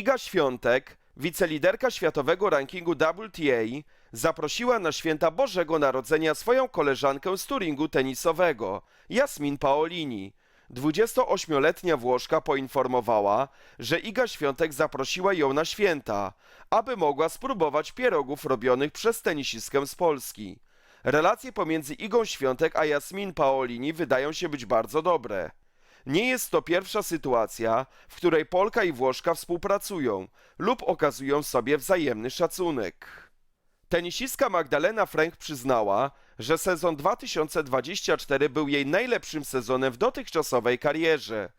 Iga Świątek, wiceliderka światowego rankingu WTA, zaprosiła na święta Bożego Narodzenia swoją koleżankę z turingu tenisowego, Jasmin Paolini. 28-letnia Włoszka poinformowała, że Iga Świątek zaprosiła ją na święta, aby mogła spróbować pierogów robionych przez tenisistkę z Polski. Relacje pomiędzy Igą Świątek a Jasmin Paolini wydają się być bardzo dobre. Nie jest to pierwsza sytuacja, w której Polka i Włoszka współpracują lub okazują sobie wzajemny szacunek. Tenisistka Magdalena Frank przyznała, że sezon 2024 był jej najlepszym sezonem w dotychczasowej karierze.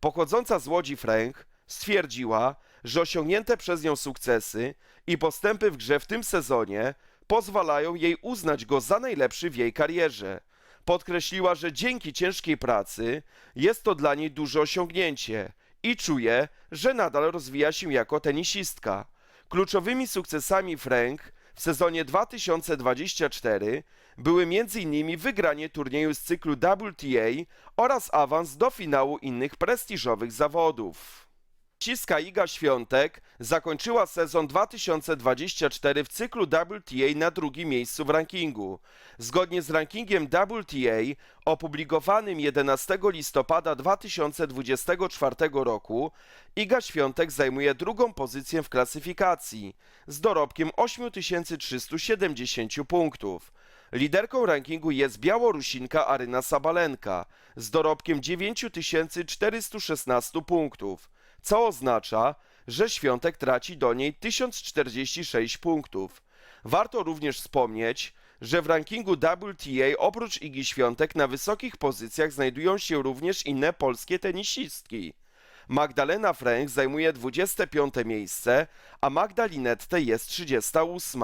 Pochodząca z Łodzi Frank stwierdziła, że osiągnięte przez nią sukcesy i postępy w grze w tym sezonie pozwalają jej uznać go za najlepszy w jej karierze. Podkreśliła, że dzięki ciężkiej pracy jest to dla niej duże osiągnięcie i czuje, że nadal rozwija się jako tenisistka. Kluczowymi sukcesami Frank w sezonie 2024 były m.in. wygranie turnieju z cyklu WTA oraz awans do finału innych prestiżowych zawodów. Ciska Iga Świątek zakończyła sezon 2024 w cyklu WTA na drugim miejscu w rankingu. Zgodnie z rankingiem WTA opublikowanym 11 listopada 2024 roku Iga Świątek zajmuje drugą pozycję w klasyfikacji z dorobkiem 8370 punktów. Liderką rankingu jest Białorusinka Aryna Sabalenka z dorobkiem 9416 punktów co oznacza, że Świątek traci do niej 1046 punktów. Warto również wspomnieć, że w rankingu WTA oprócz Igi Świątek na wysokich pozycjach znajdują się również inne polskie tenisistki. Magdalena Frank zajmuje 25 miejsce, a Magda Linette jest 38.